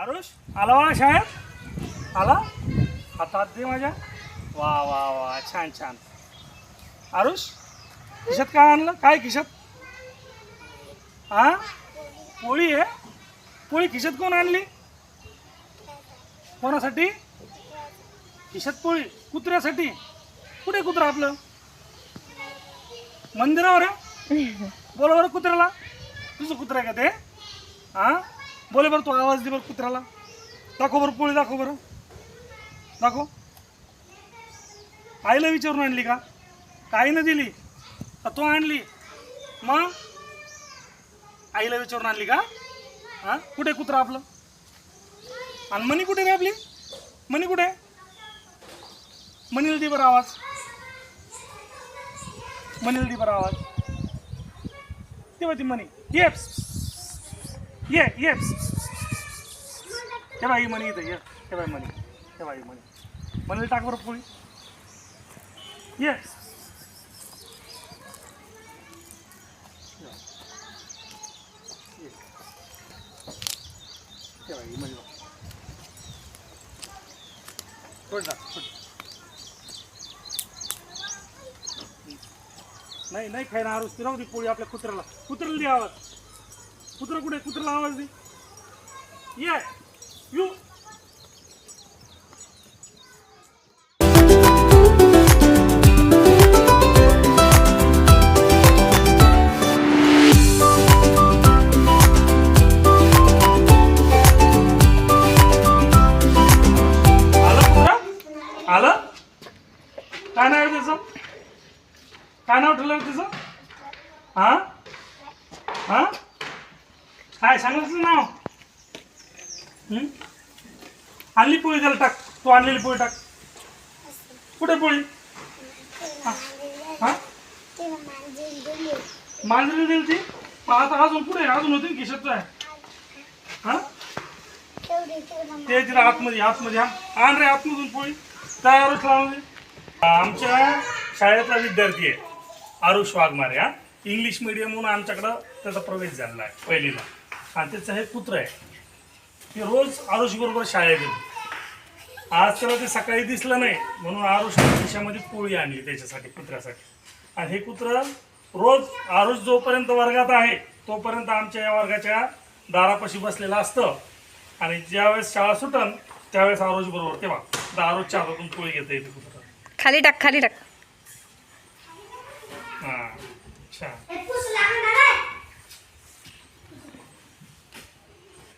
आरुष आला वा शाळेत? आला? हातात दे माझ्या. वा वा वा छान छान. आरुष खिशात काय आणलं? काय खिशात? हा पोळी आहे? पोळी खिशात कोण आणली? कोणासाठी? खिशात पोळी. कुत्र्यासाठी. कुठे कुत्रा आपलं? मंदिरावर आहे? बोला बरं कुत्र्याला. तुझं कुत्रा आहे का ते? हा बोले बरं तू आवाज दे बरं कुत्र्याला. दाखव बरं पोळी दाखव बरं. दाखव. आईला विचारून आणली का? आईनं दिली. का तू आणली? मग? आईला विचारून आणली का? हा? कुठे कुत्रा आपलं? आणि मनी कुठे रे आपली? मनी कुठे? मनील दे बरं आवाज. मनील दे बरं आवाज. तेव्हा ती मनी. येस ये ये. हे बाई मनी इथं ये. हे बाई मनी. हे बाई मनी. मनीला टाक बरं पोळी. ये. मनी सोड जा नाही नाही खायला आरोस ती राहू दे पोळी आपल्या कुत्र्याला. कुत्र्याला द्यावं कुत्र कुठे कुत्र्याला आवाज दे. ये. यू. आलं कुत्रा? आलं? काय नाव आहे त्याचं? काय नाव ठेवलं तुझं हां? हां? काय सांगितलं नाव? आणली पोळी त्याला टाक. तू आणलेली पोळी टाक. कुठे पोळी? हा. हा? मांजरी दिली ती आता अजून पुढे अजून होती किशत आहे? हा? ते तिला आतमध्ये आतमध्ये आण रे आतमधून पोळी. तयारच लावून आमच्या शाळेतला विद्यार्थी आहे. आरुष वाघमारे हा. इंग्लिश मिडियम म्हणून आमच्याकडं त्याचा प्रवेश झालेला आहे पहिलीला. आणि त्याचं हे कुत्र आहे. ते रोज आरुष बरोबर शाळेत येते. आज त्याला ते सकाळी दिसलं नाही म्हणून आरुष खिशामध्ये पोळी आणली त्याच्यासाठी कुत्र्यासाठी. आणि हे कुत्र रोज आरुष जोपर्यंत वर्गात आहे तोपर्यंत आमच्या या वर्गाच्या दारापाशी बसलेलं असतं. आणि ज्यावेळेस शाळा सुटन त्यावेळेस आरोज बरोबर तेव्हा. आता आरोजच्या हातातून पोळी घेता येते कुत्र. खाली टाक खाली टाक. हां छान.